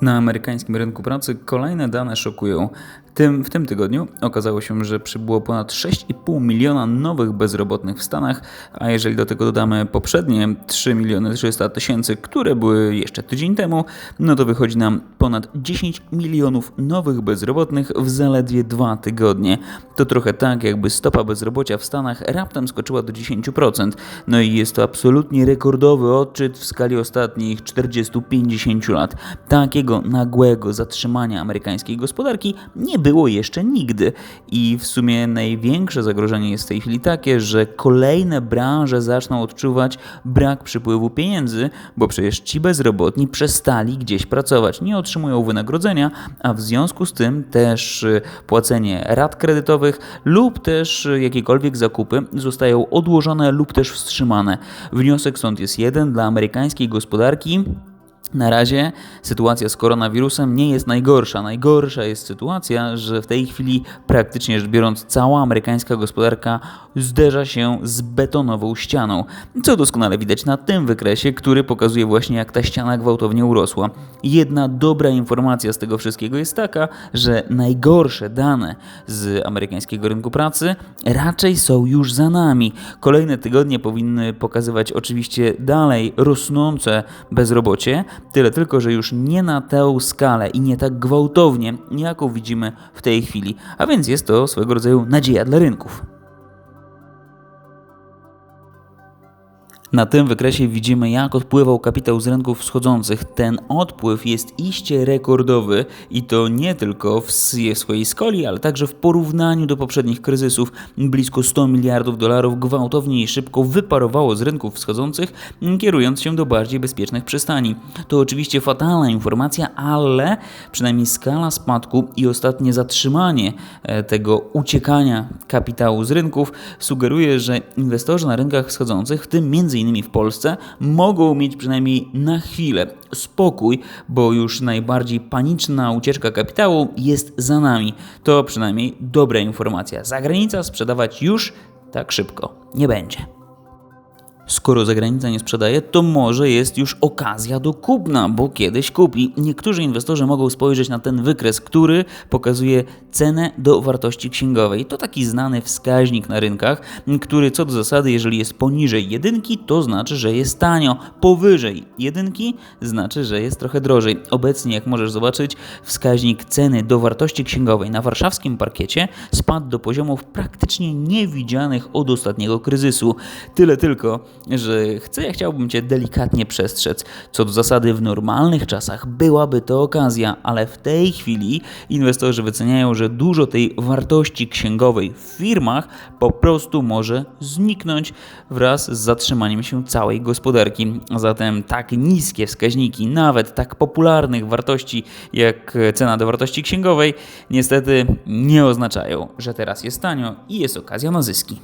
Na amerykańskim rynku pracy kolejne dane szokują. Tym, w tym tygodniu okazało się, że przybyło ponad 6,5 miliona nowych bezrobotnych w Stanach, a jeżeli do tego dodamy poprzednie 3 miliony 300 tysięcy, które były jeszcze tydzień temu, no to wychodzi nam ponad 10 milionów nowych bezrobotnych w zaledwie dwa tygodnie. To trochę tak, jakby stopa bezrobocia w Stanach raptem skoczyła do 10%. No i jest to absolutnie rekordowy odczyt w skali ostatnich 40-50 lat. Takiego nagłego zatrzymania amerykańskiej gospodarki nie było jeszcze nigdy. I w sumie największe zagrożenie jest w tej chwili takie, że kolejne branże zaczną odczuwać brak przypływu pieniędzy, bo przecież ci bezrobotni przestali gdzieś pracować, nie otrzymują wynagrodzenia, a w związku z tym też y, płacenie rat kredytowych lub też y, jakiekolwiek zakupy zostają odłożone lub też wstrzymane. Wniosek stąd jest jeden dla amerykańskiej gospodarki. Na razie sytuacja z koronawirusem nie jest najgorsza. Najgorsza jest sytuacja, że w tej chwili praktycznie rzecz biorąc cała amerykańska gospodarka zderza się z betonową ścianą, co doskonale widać na tym wykresie, który pokazuje właśnie jak ta ściana gwałtownie urosła. Jedna dobra informacja z tego wszystkiego jest taka, że najgorsze dane z amerykańskiego rynku pracy raczej są już za nami. Kolejne tygodnie powinny pokazywać oczywiście dalej rosnące bezrobocie, Tyle tylko, że już nie na tę skalę i nie tak gwałtownie, jaką widzimy w tej chwili. A więc jest to swego rodzaju nadzieja dla rynków. Na tym wykresie widzimy, jak odpływał kapitał z rynków wschodzących. Ten odpływ jest iście rekordowy i to nie tylko w swojej skali, ale także w porównaniu do poprzednich kryzysów. Blisko 100 miliardów dolarów gwałtownie i szybko wyparowało z rynków wschodzących, kierując się do bardziej bezpiecznych przystani. To oczywiście fatalna informacja, ale przynajmniej skala spadku i ostatnie zatrzymanie e, tego uciekania kapitału z rynków sugeruje, że inwestorzy na rynkach wschodzących, w tym między innymi w Polsce, mogą mieć przynajmniej na chwilę spokój, bo już najbardziej paniczna ucieczka kapitału jest za nami. To przynajmniej dobra informacja. Zagranica sprzedawać już tak szybko nie będzie. Skoro zagranica nie sprzedaje, to może jest już okazja do kupna, bo kiedyś kupi. Niektórzy inwestorzy mogą spojrzeć na ten wykres, który pokazuje cenę do wartości księgowej. To taki znany wskaźnik na rynkach, który co do zasady, jeżeli jest poniżej jedynki, to znaczy, że jest tanio. Powyżej jedynki znaczy, że jest trochę drożej. Obecnie, jak możesz zobaczyć, wskaźnik ceny do wartości księgowej na warszawskim parkiecie spadł do poziomów praktycznie niewidzianych od ostatniego kryzysu. Tyle tylko, że chcę, chciałbym Cię delikatnie przestrzec. Co do zasady, w normalnych czasach byłaby to okazja, ale w tej chwili inwestorzy wyceniają, że dużo tej wartości księgowej w firmach po prostu może zniknąć wraz z zatrzymaniem się całej gospodarki. Zatem tak niskie wskaźniki, nawet tak popularnych wartości jak cena do wartości księgowej, niestety nie oznaczają, że teraz jest tanio i jest okazja na zyski.